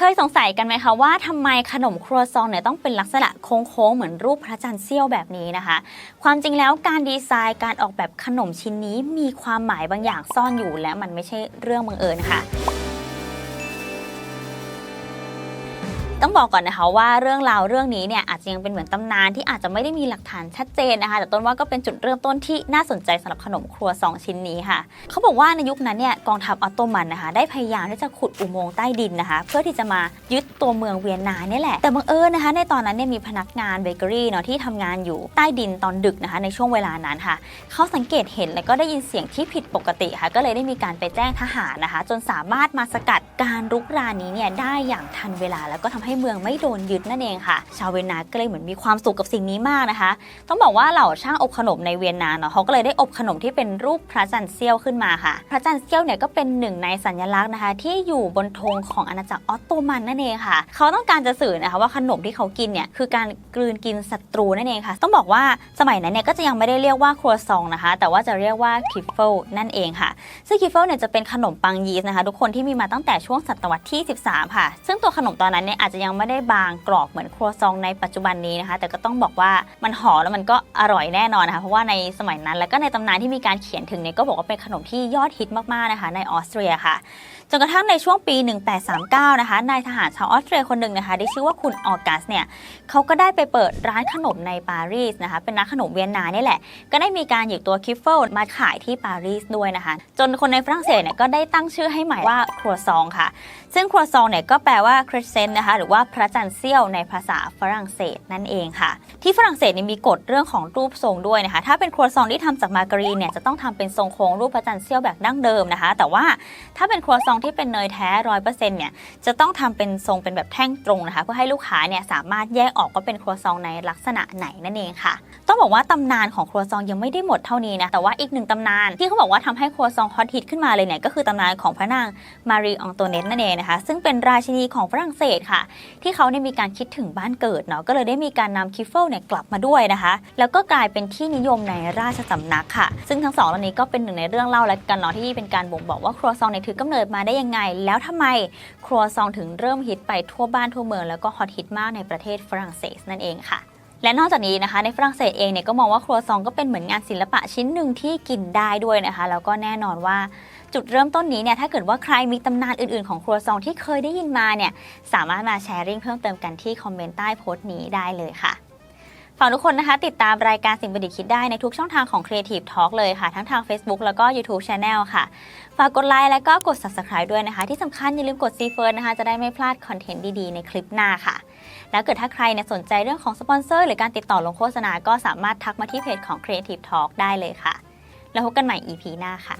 เคยสงสัยกันไหมคะว่าทำไมขนมครัวซองเนี่ยต้องเป็นลักษณะโค้งๆเหมือนรูปพระจันทร์เสี้ยวแบบนี้นะคะ ความจริงแล้วการดีไซน์การออกแบบขนมชิ้นนี้มีความหมายบางอย่างซ่อนอยู่และมันไม่ใช่เรื่องบังเอิญค่ะต้องบอกก่อนนะคะว่าเรื่องราวเรื่องนี้เนี่ย จจะยังเป็นเหมือนตำนานที่อาจจะไม่ได้มีหลักฐานชัดเจนนะคะ แต่ต้นว่าก็เป็นจุดเริ่มต้นที่น่าสนใจสำหรับขนมครัวซองชิ้นนี้ค่ะ เขาบอกว่าในยุคนั้นเนี่ยกองทัพออตโตมันนะคะ ได้พยายามที่จะขุดอุโมงค์ใต้ดินนะคะ เพื่อที่จะมายึดตัวเมืองเวียนนาเนี่ยแหละ แต่บังเอิญนะคะ ในตอนนั้นเนี่ยมีพนักงานเบเกอรี่เนาะที่ทำงานอยู่ใต้ดินตอนดึกนะคะ ในช่วงเวลานั้นค่ะ เขาสังเกตเห็นและก็ได้ยินเสียงที่ผิดปกติค่ะ ก็เลยได้มีการไปแจ้งทหารนะคะ จนสามารถมาสกัดการรุกรานนี้เนี่ยได้อย่างทันเวลา แล้วก็ทำให้เมืองไม่โดนยึดนั่นเองค่ะ ชาวเวียนนาก็เลยเหมือนมีความสุขกับสิ่งนี้มากนะคะ ต้องบอกว่าเหล่าช่างอบขนมในเวียนนาเนาะเขาก็เลยได้อบขนมที่เป็นรูปพระจันทร์เสี้ยวขึ้นมาค่ะ พระจันทร์เสี้ยวเนี่ยก็เป็นหนึ่งในสัญลักษณ์นะคะ ที่อยู่บนธงของอาณาจักรออตโตมันนั่นเองค่ะ เขาต้องการจะสื่อนะคะว่าขนมที่เขากินเนี่ยคือการกลืนกินศัตรูนั่นเองค่ะ ต้องบอกว่าสมัยนั้นเนี่ยก็จะยังไม่ได้เรียกว่าครัวซองนะคะ แต่ว่าจะเรียกว่าคิฟเฟิลนั่นเองค่ะ ซึ่งคิฟเฟิลเนี่ยจะเป็นขนมปังยีสต์นะคะ ทุกคนที่มีมาตั้งแต่ช่วงศตวรรษที่ 13 ค่ะ ซึ่งตัวขนมตอนนั้นเนี่ยอาจจะยังไม่ได้บางกรอบเหมือนครัวซองในปัจจุบันนี้นะคะ แต่ก็ต้องบอกว่ามันหอมแล้วมันก็อร่อยแน่นอนนะคะ เพราะว่าในสมัยนั้นแล้วก็ในตำนานที่มีการเขียนถึงเนี่ยก็บอกว่าเป็นขนมที่ยอดฮิตมากๆนะคะในออสเตรียค่ะจนกระทั่งในช่วงปี 1839 นะคะ นายทหารชาวออสเตรียคนหนึ่งนะคะที่ชื่อว่าคุณออกัสเนี่ยเขาก็ได้ไปเปิดร้านขนมในปารีสนะคะ เป็นร้านขนมเวียนนาเนี่ยแหละ ก็ได้มีการหยิบตัวคิฟเฟิลมาขายที่ปารีสด้วยนะคะ จนคนในฝรั่งเศสเนี่ยก็ได้ตั้งชื่อให้ใหม่ว่าครัวซองค่ะซึ่งครัวซองเนี่ยก็แปลว่าคริสเซนนะคะหรือว่าพระจันทร์เสี้ยวในภาษาฝรั่งเศสนั่นเองค่ะ ที่ฝรั่งเศสเนี่ยมีกฎเรื่องของรูปทรงด้วยนะคะ ถ้าเป็นครัวซองที่ทำจากมาการีนเนี่ยจะต้องทำเป็นทรงโค้งรูปพระจันทร์เสี้ยวแบบดั้งเดิมนะคะ แต่ว่าถ้าเป็นครัวซองที่เป็นเนยแท้ร้อยเปอร์เซ็นต์เนี่ยจะต้องทำเป็นทรงเป็นแบบแท่งตรงนะคะ เพื่อให้ลูกค้าเนี่ยสามารถแยกออกว่าเป็นครัวซองในลักษณะไหนนั่นเองค่ะ ต้องบอกว่าตำนานของครัวซองยังไม่ได้หมดเท่านี้นะแต่ว่าอีกหนึ่งตำนานที่เขาบอกว่าทำให้ครัวซองฮอตฮิตขึ้นมาเลยเนี่ยก็คือตำนานของพระนางมารีอองโตเนตนั่นเองนะคะ ซึ่งเป็นราชินีของฝรั่งเศสค่ะ ที่เขาเนี่ยมีการคิดถึงบ้านเกิดเนาะก็เลยได้มีการนำคิฟเฟิลเนี่ยกลับมาด้วยนะคะ แล้วก็กลายเป็นที่นิยมในราชสำนักค่ะ ซึ่งทั้งสองเหล่านี้ก็เป็นหนึ่งในเรื่องเล่าและกันเนาะที่เป็นการบ่งบอกว่าครัวซองเนี่ยถือกำเนิดมาได้ยังไง แล้วทำไมครัวซองถึงเริ่มฮิตไปทั่วบ้านทั่วเมืองแล้วก็ฮอตฮิตมากในประเทศฝรั่งเศสนั่นเองค่ะและนอกจากนี้นะคะในฝรั่งเศสเองเนี่ยก็มองว่าครัวซองก็เป็นเหมือนงานศิลปะชิ้นหนึ่งที่กินได้ด้วยนะคะแล้วก็แน่นอนว่า จุดเริ่มต้นนี้เนี่ยถ้าเกิดว่าใครมีตำนานอื่นๆของครัวซองที่เคยได้ยินมาเนี่ยสามารถมาแชร์ริ่งเพิ่มเติมกันที่คอมเมนต์ใต้โพสต์นี้ได้เลยค่ะฝากทุกคนนะคะ ติดตามรายการสิ่งประดิษฐ์คิดได้ในทุกช่องทางของ Creative Talk เลยค่ะ ทั้งทาง Facebook แล้วก็ YouTube Channel ค่ะ ฝากกดไลค์แล้วก็กด Subscribe ด้วยนะคะ ที่สำคัญอย่าลืมกด c ีเฟิร์นะคะ จะได้ไม่พลาดคอนเทนต์ดี ๆ ในคลิปหน้าค่ะ แล้วเกิดถ้าใครเนี่ยสนใจเรื่องของสปอนเซอร์หรือการติดต่อลงโฆษณาก็สามารถทักมาที่เพจของ Creative Talk ได้เลยค่ะ แล้วพบกันใหม่ EP หน้าค่ะ